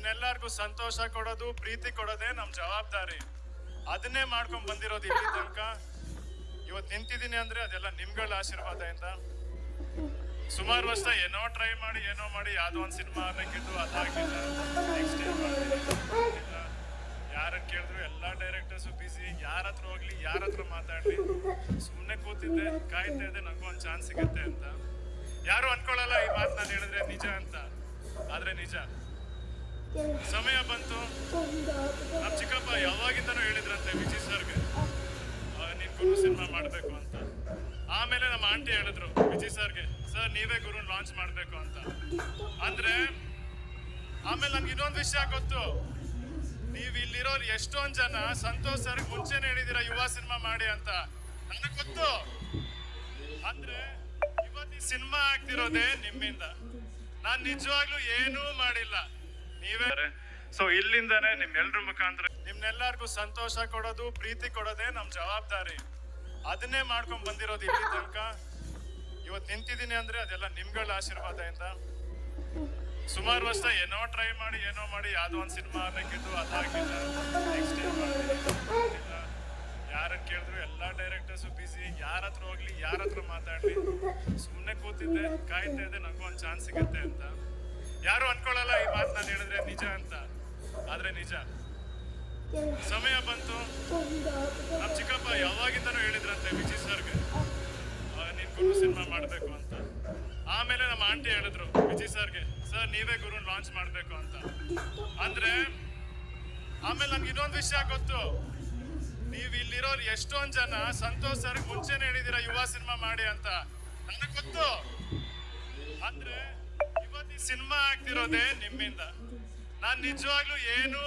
ನಿಮ್ನೆಲ್ಲರಿಗೂ ಸಂತೋಷ ಕೊಡೋದು, ಪ್ರೀತಿ ಕೊಡೋದೇ ನಮ್ ಜವಾಬ್ದಾರಿ. ಅದನ್ನೇ ಮಾಡ್ಕೊಂಡ್ ಬಂದಿರೋದು ಇಲ್ಲಿ ತನಕ. ಇವತ್ತು ನಿಂತಿದ್ದೀನಿ ಅಂದ್ರೆ ಅದೆಲ್ಲ ನಿಮ್ಗಳ ಆಶೀರ್ವಾದದಿಂದ ಸುಮಾರು ವರ್ಷ ಏನೋ ಟ್ರೈ ಮಾಡಿ, ಏನೋ ಮಾಡಿ, ಯಾವ್ದೋ ಒಂದು ಸಿನಿಮಾ ಆಗ್ಬೇಕಿತ್ತು ಅದಾಗಿಲ್ಲ ನೆಕ್ಸ್ಟ್ ಟೈಮ್ ಯಾರನ್ನ ಕೇಳಿದ್ರು, ಎಲ್ಲ ಡೈರೆಕ್ಟರ್ಸು ಬಿಸಿ ಯಾರ ಹತ್ರ ಹೋಗ್ಲಿ, ಯಾರ ಹತ್ರ ಮಾತಾಡ್ಲಿ. ಸುಮ್ಮನೆ ಕೂತಿದ್ದೆ, ಕಾಯ್ತಾ ಇದ್ದೆ ನನಗೂ ಒಂದು ಚಾನ್ಸ್ ಸಿಗುತ್ತೆ ಅಂತ. ಯಾರು ಅನ್ಕೊಳ್ಳಲ್ಲ ಈ ಮಾತು ನಾನು ಹೇಳಿದ್ರೆ ನಿಜ ಅಂತ. ಆದ್ರೆ ನಿಜ. ಸಮಯ ಬಂತು. ನಮ್ಮ ಚಿಕ್ಕಪ್ಪ ಯಾವಾಗಿಂದನೂ ಹೇಳಿದ್ರಂತೆ ವಿಜಯ್ ಸರ್ಗೆ. ನೀನ್ ಗುರು ಸಿನಿಮಾ ಮಾಡ್ಬೇಕು ಅಂತ. ಆಮೇಲೆ ನಮ್ಮ ಆಂಟಿ ಹೇಳಿದ್ರು ವಿಜಯ್ ಸರ್ಗೆ, ಸರ್, ನೀವೇ ಗುರು ಲಾಂಚ್ ಮಾಡ್ಬೇಕು ಅಂತ. ಅಂದ್ರೆ, ಆಮೇಲೆ ನನ್ಗೆ ಇನ್ನೊಂದು ವಿಷಯ ಗೊತ್ತು. ನೀವು ಇಲ್ಲಿರೋರು ಎಷ್ಟೊಂದ್ ಜನ ಸಂತೋಷ್ ಸರ್ ಮುಂಚೆನೆ ಹೇಳಿದಿರ ಯುವ ಸಿನಿಮಾ ಮಾಡಿ ಅಂತ. ನನಗೆ ಗೊತ್ತು. ಅಂದ್ರೆ ಇವತ್ತು ಸಿನಿಮಾ ಆಗ್ತಿರೋದೇ ನಿಮ್ಮಿಂದ. ನಾನು ನಿಜವಾಗ್ಲೂ ಏನೂ ಮಾಡಿಲ್ಲ. ನೀವೇ ಸೊ ಇಲ್ಲಿಂದಾನೆ ನಿಮ್ಮೆಲ್ಲರ ಮುಖಾಂತರ ನಿಮ್ನೆಲ್ಲರಿಗೂ ಸಂತೋಷ ಕೊಡೋದು, ಪ್ರೀತಿ ಕೊಡೋದೇ ನಮ್ಮ ಜವಾಬ್ದಾರಿ. ಅದನ್ನೇ ಮಾಡ್ಕೊಂಡ್ ಬಂದಿರೋದು ಇಲ್ಲಿ ತನಕ. ಇವತ್ತು ನಿಂತಿದ್ದೀನಿ ಅಂದ್ರೆ ಅದೆಲ್ಲ ನಿಮ್ಗಳ ಆಶೀರ್ವಾದದಿಂದ ಸುಮಾರು ವರ್ಷ ಏನೋ ಟ್ರೈ ಮಾಡಿ, ಏನೋ ಮಾಡಿ ಯಾವ್ದೋ ಒಂದು ಸಿನಿಮಾ ಅದು ಅದಾಗಿಲ್ಲ ನೆಕ್ಸ್ಟ್ ಟೈಮ್ ಯಾರನ್ನ ಕೇಳಿದ್ರು, ಎಲ್ಲ ಡೈರೆಕ್ಟರ್ಸು ಬಿಸಿ ಯಾರ ಹತ್ರ ಹೋಗ್ಲಿ, ಯಾರ ಹತ್ರ ಮಾತಾಡ್ಲಿ. ಸುಮ್ಮನೆ ಕೂತಿದ್ದೆ, ಕಾಯ್ತಾ ಇದ್ದೆ, ನಂಗೂ ಒಂದು ಚಾನ್ಸ್ ಸಿಗುತ್ತೆ ಅಂತ. ಯಾರು ಅನ್ಕೊಳ್ಳಲ್ಲ ಈ ಮಾತು ನಾನು ಹೇಳಿದ್ರೆ ನಿಜ ಅಂತ. ಆದ್ರೆ ನಿಜ. ಸಮಯ ಬಂತು. ನಮ್ ಚಿಕ್ಕಪ್ಪ ಯಾವಾಗಿಂದನೂ ಹೇಳಿದ್ರಂತೆ ವಿಜಯ್ ಸರ್ಗೆ. ನೀನ್ ಗುರು ಸಿನಿಮಾ ಮಾಡಬೇಕು ಅಂತ. ಆಮೇಲೆ ನಮ್ಮ ಆಂಟಿ ಹೇಳಿದ್ರು ವಿಜಯ್ ಸರ್ಗೆ, ಸರ್, ನೀವೇ ಗುರು ಲಾಂಚ್ ಮಾಡಬೇಕು ಅಂತ. ಅಂದ್ರೆ, ಆಮೇಲೆ ನನ್ಗೆ ಇನ್ನೊಂದು ವಿಷಯ ಗೊತ್ತು. ನೀವು ಇಲ್ಲಿರೋರು ಎಷ್ಟೊಂದ್ ಜನ ಸಂತೋಷ್ ಸರ್ ಮುಂಚೆನೆ ಹೇಳಿದಿರ, ಯುವ ಸಿನಿಮಾ ಮಾಡಿ ಅಂತ. ನನಗೆ ಗೊತ್ತು. ಅಂದ್ರೆ ಸಿನಿಮಾ ಆಗ್ತಿರೋದೇ ನಿಮ್ಮಿಂದ. ನಾನ್ ನಿಜವಾಗ್ಲೂ ಏನು